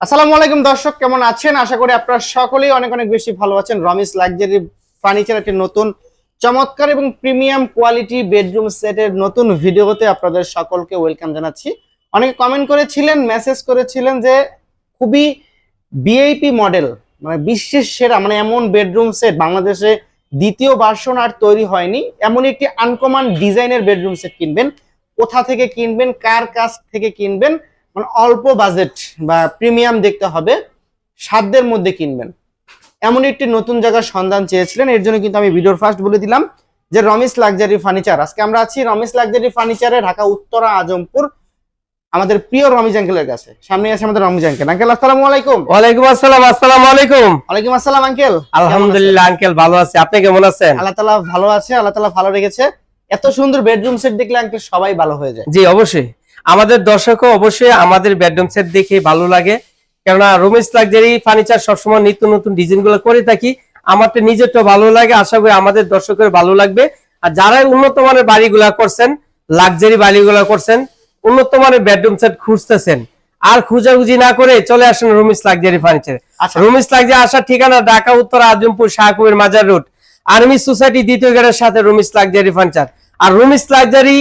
আসসালামু আলাইকুম দর্শক, কেমন আছেন? আশা করি আপনারা সকলেই অনেক অনেক বেশি ভালো আছেন। রমিস লাক্সারি ফার্নিচার একটি নতুন, চমৎকার এবং প্রিমিয়াম কোয়ালিটি বেডরুম সেটের নতুন ভিডিওতে আপনাদের সকলকে ওয়েলকাম জানাচ্ছি। অনেকে কমেন্ট করেছিলেন মেসেজ করেছিলেন যে খুবই বিআইপি মডেল মানে বিশ্বের সেরা মানে এমন বেডরুম সেট বাংলাদেশে দ্বিতীয় ভার্সন আর তৈরি হয়নি। এমন একটি আনকমন ডিজাইনের বেডরুম সেট কিনবেন। কোথা থেকে কিনবেন, কার কাছ থেকে কিনবেন অল্প বাজেট বা প্রিমিয়াম দেখতে হবে সাধ্যের মধ্যে কিনবেন। এমন একটি নতুন জায়গার সন্ধান চেয়েছিলেন এর জন্য কিন্তু আমি ভিডিওর ফার্স্ট বলে দিলাম যে রমেশ লাক্সারি ফার্নিচার আজকে আমরা আছি রমেশ লাক্সারি ফার্নিচারে ঢাকা উত্তরা আজমপুর আমাদের প্রিয় রমিজ আঙ্কেলের কাছে। সামনে আছে আমাদের রমিজ আঙ্কেল আঙ্কেল আসসালামু আলাইকুম। ওয়ালাইকুম আসসালাম আসসালামু আলাইকুম। ওয়ালাইকুম আসসালাম আঙ্কেল আলহামদুলিল্লাহ আঙ্কেল ভালো আছি। আপনি কেমন আছেন? আল্লাহ তালা ভালো আছে আল্লাহ তালা ভালো রেখেছে। এত সুন্দর বেডরুম সেট দেখলে আঙ্কেল সবাই ভালো হয়ে যায়। জি অবশ্যই। আমাদের দর্শকও অবশ্যই আমাদের বেডরুম সেট দেখে ভালো লাগে। কেননা রমেশ লাক্সারি ফার্নিচার সবসময় নিত্য নতুন ডিজাইনগুলো করে থাকি। আমার তো নিজেরটা ভালো লাগে আশা করি আমাদের দর্শকের ভালো লাগবে। আর যারা উন্নত মানের বাড়িগুলা করছেন লাক্সারি বাড়িগুলা করছেন উন্নত মানের বেডরুম সেট খুঁজতেছেন আর খুঁজাখুঁজি না করে চলে আসেন রমেশ লাক্সারি ফার্নিচার আচ্ছা। রমেশ লাক্সারি আসার ঠিকানা ঢাকা উত্তর আজমপুর শাহকুবের মাজার রোড। আর্মি সোসাইটি দ্বিতীয় গেটের সাথে রমেশ লাক্সারি ফার্নিচার আর Ramesh luxury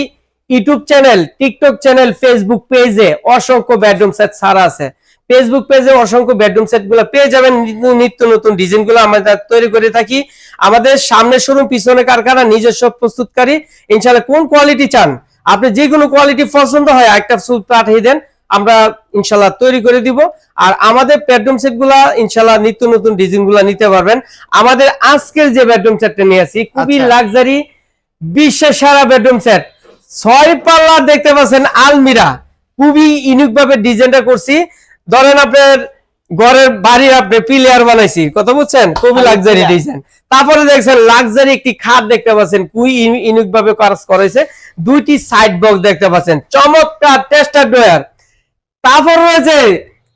YouTube channel TikTok channel Facebook পেজে অসংখ্য বেডরুম সেট ছাড়া আছে। ফেসবুক পেজে অসংখ্য বেডরুম সেটগুলো পেয়ে যাবেন। নিত্য- নতুন ডিজাইনগুলো আমরা তৈরি করে থাকি। আমাদের সামনে শোরুম পিছনে কারখানা নিজস্ব প্রস্তুতকারী। ইনশাল্লাহ কোন কোয়ালিটি চান? আপনি যে কোনো কোয়ালিটি পছন্দ হয় একটা সুপ পাঠিয়ে দেন। আমরা ইনশাল্লাহ তৈরি করে দিব। আর আমাদের বেডরুম সেটগুলা ইনশাল্লাহ নিত্য নতুন ডিজাইনগুলা নিতে পারবেন। আমাদের আজকের যে বেডরুম সেটটা নিয়ে আসি খুবই আচ্ছা। লাক্সারি বিশ্বের সারা বেডরুম সেট ছয় পাল্লা দেখতে পাচ্ছেন আলমিরা। খুবই ইউনিক ভাবে ডিজাইনটা করছি। ধরেন আপনার ঘরের বাড়ির আপনি পিলিয়ার বানাইছি। কথা বুঝছেন? খুবই লাক্সারি pillar। ডিজাইন তারপরে দেখছেন লাক্সারি একটি খাট দেখতে পাচ্ছেন। খুবই ইউনিক ভাবে কাজ করেছে দুইটি সাইড বক্স দেখতে পাচ্ছেন। চমৎকার টেস্টার ড্রয়ার তারপর রয়েছে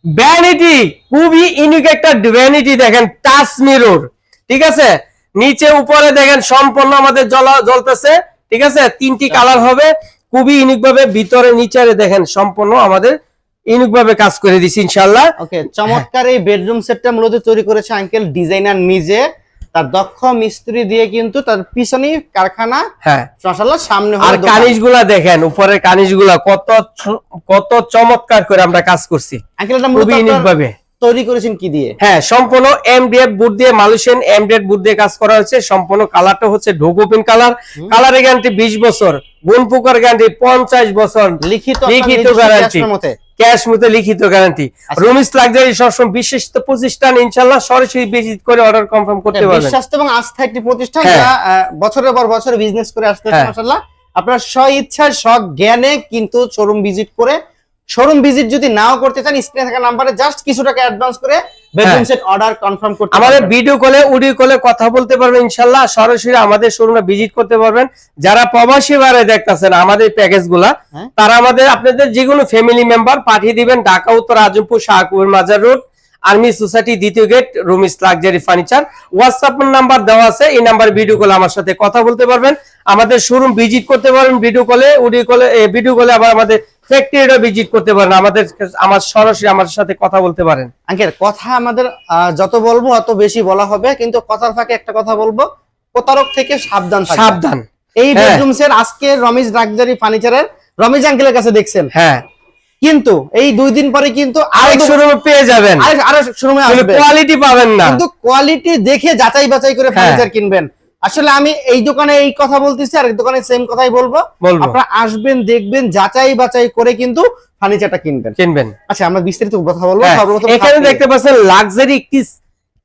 ভ্যানিটি খুবই ইউনিক একটা ভ্যানিটি দেখেন টাচ মিরর ঠিক আছে? নিচে উপরে দেখেন সম্পূর্ণ আমাদের জল জ্বলতেছে। ঠিক আছে? তিনটি কালার হবে। খুবই ইউনিক ভাবে ভিতরে নিচে দেখেন সম্পূর্ণ আমাদের ইউনিক ভাবে কাজ করে দিছি ইনশাল্লাহ ওকে চমৎকার এই বেডরুম সেটটা মূলত তৈরি করেছে আঙ্কেল ডিজাইনার নিজে। তার দক্ষ মিস্ত্রি দিয়ে কিন্তু তার পিছনেই কারখানা। হ্যাঁ। মাশাআল্লাহ সামনে আর হলো দোকান। কানিজগুলা দেখেন উপরের কানিজগুলা কত কত চমৎকার করে আমরা কাজ করছি। আঙ্কেল এটা মূলত ইউনিক ভাবে। তৈরি করেছেন কি দিয়ে? হ্যাঁ সম্পূর্ণ এমডিএফ বুট দিয়ে মালয়েশিয়ান এমডিএফ বুট দিয়ে কাজ করা হয়েছে। সম্পূর্ণ কালারটা হচ্ছে ঢোকোপিন কালার। কালারের গ্যারান্টি বিশ বছর গুণ পোকার গ্যারান্টি পঞ্চাশ বছর। লিখিত লিখিত গ্যারান্টি ক্যাশ মতে লিখিত গ্যারান্টি। রুমিস লাক্সারি সবসময় বিশিষ্ট প্রতিষ্ঠান ইনশাল্লাহ সরাসরি ভিজিট করে অর্ডার কনফার্ম করতে পারবেন। বিশ্বাস এবং আস্থা একটি প্রতিষ্ঠান হ্যাঁ। যা বছরের পর বছর বিজনেস করে আসতেছে হ্যাঁ। মাশাআল্লাহ। আপনার স্ব ইচ্ছায় স্ব জ্ঞানে কিন্তু শোরুম ভিজিট করে শোরুম ভিজিট যদি নাও করতে চান স্ক্রিনে থাকা নাম্বারে জাস্ট কিছু টাকা অ্যাডভান্স করে বেডরুম। সেট অর্ডার কনফার্ম করতে আমাদের ভিডিও কলে অডিও কলে কথা বলতে পারবেন ইনশাল্লাহ। সরাসরি আমাদের শোরুমে ভিজিট করতে পারবেন। যারা প্রবাসী বারে দেখতেছেন আমাদের প্যাকেজগুলা হ্যাঁ। তারা আমাদের আপনাদের যে কোনো ফ্যামিলি মেম্বার পাঠিয়ে দিবেন ঢাকা উত্তর আজমপুর শাহকুবের মাজার রোড আর্মি সোসাইটি দ্বিতীয় gate Rumis luxury furniture. WhatsApp number দেওয়া আছে এই নাম্বার ভিডিও কলে আমার সাথে কথা বলতে পারবেন। আমাদের শোরুম ভিজিট করতে পারবেন ভিডিও কলে অডিও কলে ভিডিও কলে আবার আমাদের ফ্যাক্টরিটা ভিজিট করতে পারেন আমাদের আমার সরাসরি আমার সাথে কথা বলতে পারেন। আঙ্কেল কথা আমাদের যত বলব অত বেশি বলা হবে কিন্তু কথার ফাঁকে একটা কথা বলব প্রতারক থেকে সাবধান সাবধান। এই হ্যাঁ। বেডরুম সেট আজকে রমেশ লাক্সারি ফার্নিচারের রমেশ আঙ্কেলের কাছে দেখছেন। হ্যাঁ। কিন্তু এই দুই দিন পরে কিন্তু আরেক শোরুমে পেয়ে যাবেন। আরেক- আরও শোরুমে আসবে। কোয়ালিটি পাবেন না। কিন্তু কোয়ালিটি দেখে যাচাই বাছাই করে হ্যাঁ। ফার্নিচার কিনবেন। আসলে আমি এই দোকানে এই কথা বলতেছি আর দোকানে সেম কথাই বলব। আপনারা আসবেন দেখবেন যাচাই বাছাই করে কিন্তু ফার্নিচারটা কিনবেন। কিনবেন। আচ্ছা আমরা বিস্তারিত কথা বলব হ্যাঁ, সর্বপ্রথম এখানে দেখতে পাচ্ছেন লাক্সারি একটি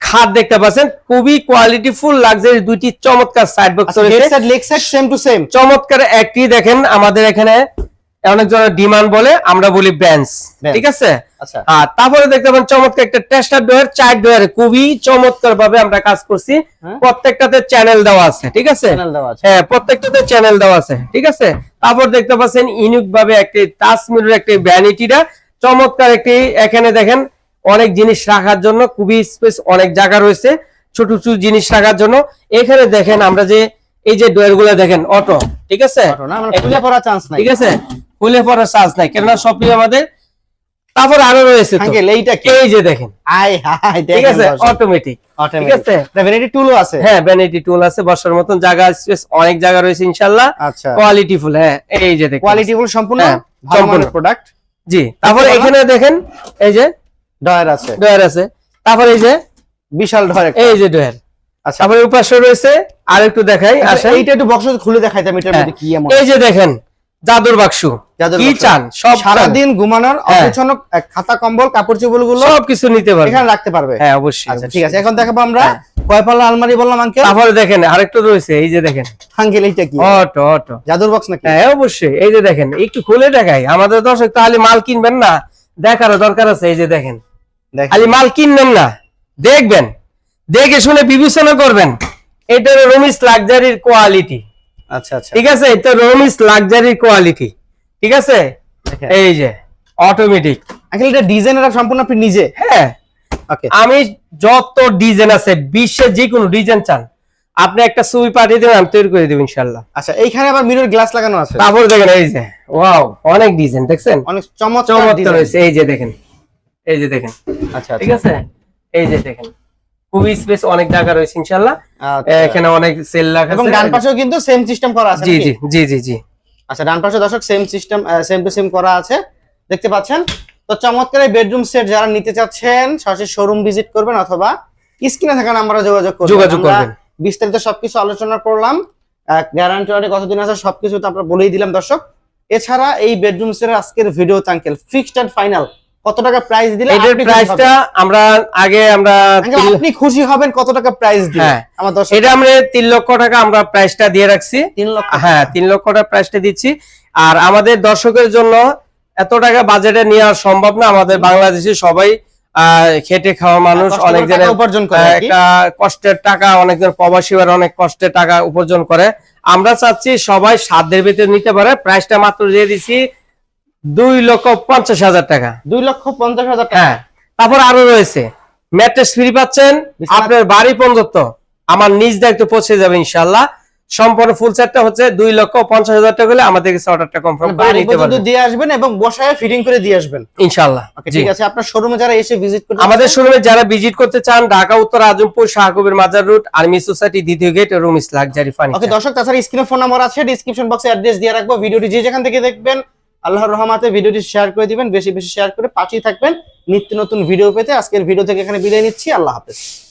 খাট দেখতে পাচ্ছেন। খুবই কোয়ালিটিফুল লাক্সারি দুইটি চমৎকার সাইড বক্স হেড রয়েছে। Leg side same to same চমৎকার একটি দেখেন আমাদের এখানে। অনেকজন ডিমান্ড বলে আমরা বলি ব্যান্স। ঠিক আছে? আচ্ছা। আর তারপরে দেখতে পাবেন চমৎকার একটা টেস্টার ডোয়ার চার ডোয়ারে খুবই চমৎকার ভাবে আমরা কাজ করছি। হ্যাঁ। প্রত্যেকটাতে চ্যানেল দেওয়া আছে ঠিক আছে? হ্যাঁ প্রত্যেকটাতে চ্যানেল দেওয়া আছে ঠিক আছে? তারপর দেখতে পাচ্ছেন ইউনিক ভাবে একটি টাচ মিরর একটি ভ্যানিটিটা চমৎকার একটি এখানে দেখেন অনেক জিনিস রাখার জন্য খুবই স্পেস অনেক জায়গা রয়েছে। ছোট ছোট জিনিস রাখার জন্য। এখানে দেখেন আমরা যে এই যে ডোয়ারগুলো দেখেন অটো ঠিক আছে? মানে চান্স ঠিক আছে? খুলে পড়ার চান্স নাই। কেননা সবই আমাদের তারপর আরও রয়েছে আঙ্কেল এইটা কি? এই যে দেখেন। ঠিক আছে? অটোমেটিক ঠিক আছে? ভ্যানিটি টুলও আছে। হ্যাঁ ভ্যানিটি টুল আছে বসার মতন জায়গা স্পেস অনেক জায়গা রয়েছে আচ্ছা। কোয়ালিটি ফুল হ্যাঁ এই যে দেখেন। কোয়ালিটি ফুল সম্পূর্ণ? হ্যাঁ, সম্পূর্ণ। প্রোডাক্ট জি তারপর এখানে দেখেন এই যে ডয়ার আছে। ডয়ার আছে। তারপর এই যে বিশাল ডয়ার এই যে ডয়ার আচ্ছা। রয়েছে আর একটু দেখাই আচ্ছা, এইটা একটু বক্স খুলে দেখাইতাম এটার হ্যাঁ, মধ্যে কি এমন এই যে দেখেন জাদুর বাক্স। কি চান? সব সারা দিন ঘুমানোর হ্যাঁ। অপছন্দ খাতা কম্বল কাপড় চোপড়গুলো সব কিছু নিতে পারবেন এখানে রাখতে পারবে। হ্যাঁ অবশ্যই। আচ্ছা ঠিক আছে। এখন দেখাবো আমরা হ্যাঁ। কয় পাল্লা আলমারি বললাম আঙ্কেল? তারপরে দেখেন আরেকটু রয়েছে এই যে দেখেন। আঙ্কেল এইটা কি? Auto auto. জাদুর বক্স নাকি? হ্যাঁ অবশ্যই। এই যে দেখেন একটু খুলে দেখাই। আমাদের দর্শক তাহলে মাল কিনবেন না দেখারও দরকার আছে এই যে দেখেন। দেখ খালি মাল কিনবেন না দেখবেন। দেখে শুনে বিবেচনা করবেন। এটা রমিস লাক্সারির কোয়ালিটি আচ্ছা আচ্ছা। ঠিক আছে এটা রমিস লাক্সারির কোয়ালিটি ঠিক আছে? এই যে অটোমেটিক আঙ্কেল এটা ডিজাইনার সম্পূর্ণ আপনি নিজে? হ্যাঁ। ওকে আমি যত ডিজাইন আছে বিশ্বের যে কোনো ডিজাইন চান আপনি একটা ছবি পাঠিয়ে দেবেন আমি তৈরি করে দেবো ইনশাল্লাহ আচ্ছা এইখানে আবার মিরর গ্লাস লাগানো আছে। তারপর দেখেন এই যে ওয়াও অনেক ডিজাইন দেখছেন? অনেক চমৎকার চমৎকার। হয়েছে এই যে দেখেন এই যে দেখেন। আচ্ছা ঠিক আছে? এই যে দেখেন। খুবই স্পেস অনেক জায়গা রয়েছে ইনশাল্লাহ আচ্ছা। এখানে অনেক সেল রাখা এবং ডান পাশেও কিন্তু সেম সিস্টেম করা আছে জি জি জি জি জি। আচ্ছা ডান পাশে দর্শক same system same to same করা আছে। দেখতে পাচ্ছেন? তো চমৎকার এই বেডরুম সেট যারা নিতে চাচ্ছেন সরাসরি শোরুম ভিজিট করবেন অথবা স্ক্রিনে থাকা নাম্বারে যোগাযোগ করবেন। যোগাযোগ করবেন। বিস্তারিত সবকিছু আলোচনা করলাম। গ্যারান্টি ওয়ারেন্টি কতদিন আছে সবকিছু তো আমরা বলেই দিলাম দর্শক। এছাড়া এই বেডরুম সেট আজকের video uncle fixed and final কত টাকা প্রাইস দিলে এটার প্রাইসটা আমরা আগে আমরা আপনি খুশি হবেন কত টাকা প্রাইস দিলে? হ্যাঁ। আমার দর্শক এটা আমরা তিন লক্ষ টাকা আমরা প্রাইসটা দিয়ে রাখছি। তিন লক্ষ হ্যাঁ তিন লক্ষ টাকা প্রাইসটা দিচ্ছি। আর আমাদের দর্শকের জন্য এত টাকা বাজেটে নেওয়া সম্ভব না। আমাদের বাংলাদেশে সবাই আহ, খেটে খাওয়া মানুষ অনেক জনের উপার্জন করে। একটা কষ্টের টাকা অনেকজন প্রবাসীরা অনেক কষ্টের টাকা উপার্জন করে। আমরা চাচ্ছি সবাই সাধ্যের ভিতরে নিতে পারে। প্রাইসটা মাত্র দিয়ে দিচ্ছি। দুই লক্ষ পঞ্চাশ হাজার টাকা। দুই লক্ষ পঞ্চাশ হাজার টাকা। হ্যাঁ তারপর আরও রয়েছে। ম্যাট্রেস ফ্রি পাচ্ছেন আপনার বাড়ি পর্যন্ত আমার নিজ দায়িত্ব পৌঁছে যাবে ইনশাল্লাহ সম্পূর্ণ ফুল সেটটা হচ্ছে দুই লক্ষ পঞ্চাশ হাজার টাকা হলে আমাদের কাছে অর্ডারটা কনফার্ম মানে করে নিতে পারবেন। দিয়ে আসবেন এবং বসায় ফিটিং করে দিয়ে আসবেন। ইনশাল্লাহ ঠিক আছে আপনার শোরুমে যারা এসে ভিজিট করতে আমাদের শোরুমে যারা ভিজিট করতে চান ঢাকা উত্তর আজমপুর শাহকবির মাজার রুট আর্মি সোসাইটি দ্বিতীয় gate Rumis luxury okay furniture দর্শক তাছাড়া স্ক্রিনে ফোন নাম্বার আছে ডিসক্রিপশন বক্সে অ্যাড্রেস দিয়ে রাখব। ভিডিওটি যে যেখান থেকে দেখবেন আল্লাহর রহমাতে ভিডিওটি শেয়ার করে দিবেন, বেশি বেশি শেয়ার করে পাঠিয়ে থাকবেন। নিত্য নতুন ভিডিও পেতে আজকের ভিডিও থেকে এখানে বিদায় নিচ্ছি, আল্লাহ হাফেজ।